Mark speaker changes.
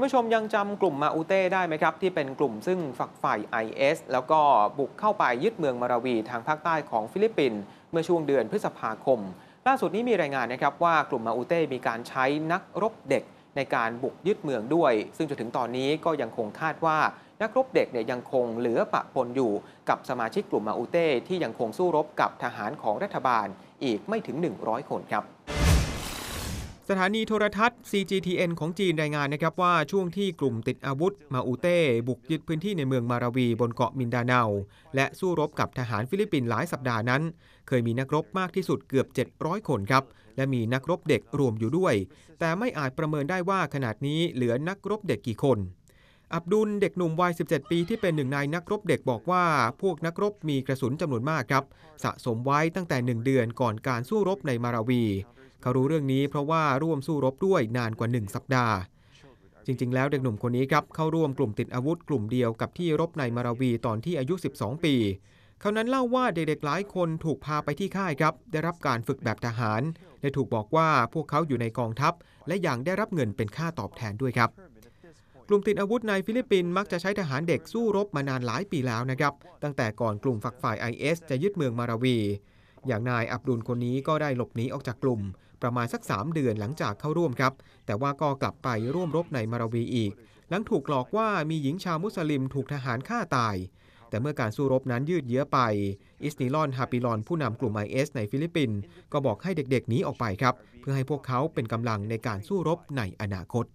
Speaker 1: านผู้ชมยังจำกลุ่มมาอูเต้ได้ไหมครับ ที่เป็นกลุ่มซึ่งฝักฝ่าย IS แล้วก็บุกเข้าไปยึดเมืองมาราวีทางภาคใต้ของฟิลิปปินส์เมื่อช่วงเดือนพฤษภาคม ล่าสุดนี้มีรายงานนะครับว่ากลุ่มมาอูเต้มีการใช้นักรบเด็กในการบุกยึดเมืองด้วย ซึ่งจนถึงตอนนี้ก็ยังคงคาดว่านักรบเด็กเนี่ยยังคงเหลือปะปนอยู่กับสมาชิกกลุ่มมาอูเต้ที่ยังคงสู้รบกับทหารของรัฐบาลอีกไม่ถึง 100 คนครับ สถานีโทรทัศน์ CGTN ของจีนรายงานนะครับว่าช่วงที่กลุ่มติดอาวุธมาอูเต้บุกยึดพื้นที่ในเมืองมาราวีบนเกาะมินดาเนาและสู้รบกับทหารฟิลิปปินส์หลายสัปดาห์นั้น เคยมีนักรบมากที่สุดเกือบ 700 คนครับ และมีนักรบเด็กรวมอยู่ด้วย แต่ไม่อาจประเมินได้ว่าขนาดนี้เหลือนักรบเด็กกี่คน อับดุลเด็กหนุ่มวัย 17 ปีที่เป็นหนึ่งในนักรบเด็กบอกว่า พวกนักรบมีกระสุนจำนวนมากครับ สะสมไว้ตั้งแต่ 1 เดือนก่อนการสู้รบในมาราวี เขารู้เรื่องนี้เพราะว่าร่วมสู้รบด้วยนานกว่า 1 สัปดาห์ จริง ๆ แล้วเด็กหนุ่มคนนี้ครับ เข้าร่วมกลุ่มติดอาวุธกลุ่มเดียวกับที่รบในมาราวีตอนที่อายุ 12 ปี เขานั้นเล่าว่าเด็กๆหลายคนถูกพาไปที่ค่ายครับ ได้รับการฝึกแบบทหารและถูกบอกว่าพวกเขาอยู่ในกองทัพ และยังได้รับเงินเป็นค่าตอบแทนด้วยครับ กลุ่มติดอาวุธในฟิลิปปินส์มักจะใช้ทหารเด็กสู้รบมานานหลายปีแล้วนะครับ ตั้งแต่ก่อนกลุ่มฝักฝ่าย IS จะยึดเมืองมาราวี อย่างนายอับดุลคนนี้ก็ได้หลบหนีออกจากกลุ่ม ประมาณสัก 3 เดือนหลังจากเข้าร่วมครับ แต่ว่าก็กลับไปร่วมรบในมาราวีอีก หลังถูกหลอกว่ามีหญิงชาวมุสลิมถูกทหารฆ่าตาย แต่เมื่อการสู้รบนั้นยืดเยื้อไป อิสนิลอนฮาปิลอนผู้นำกลุ่ม IS ในฟิลิปปินส์ก็บอกให้เด็กๆหนีออกไปครับ เพื่อให้พวกเขาเป็นกำลังในการสู้รบในอนาคต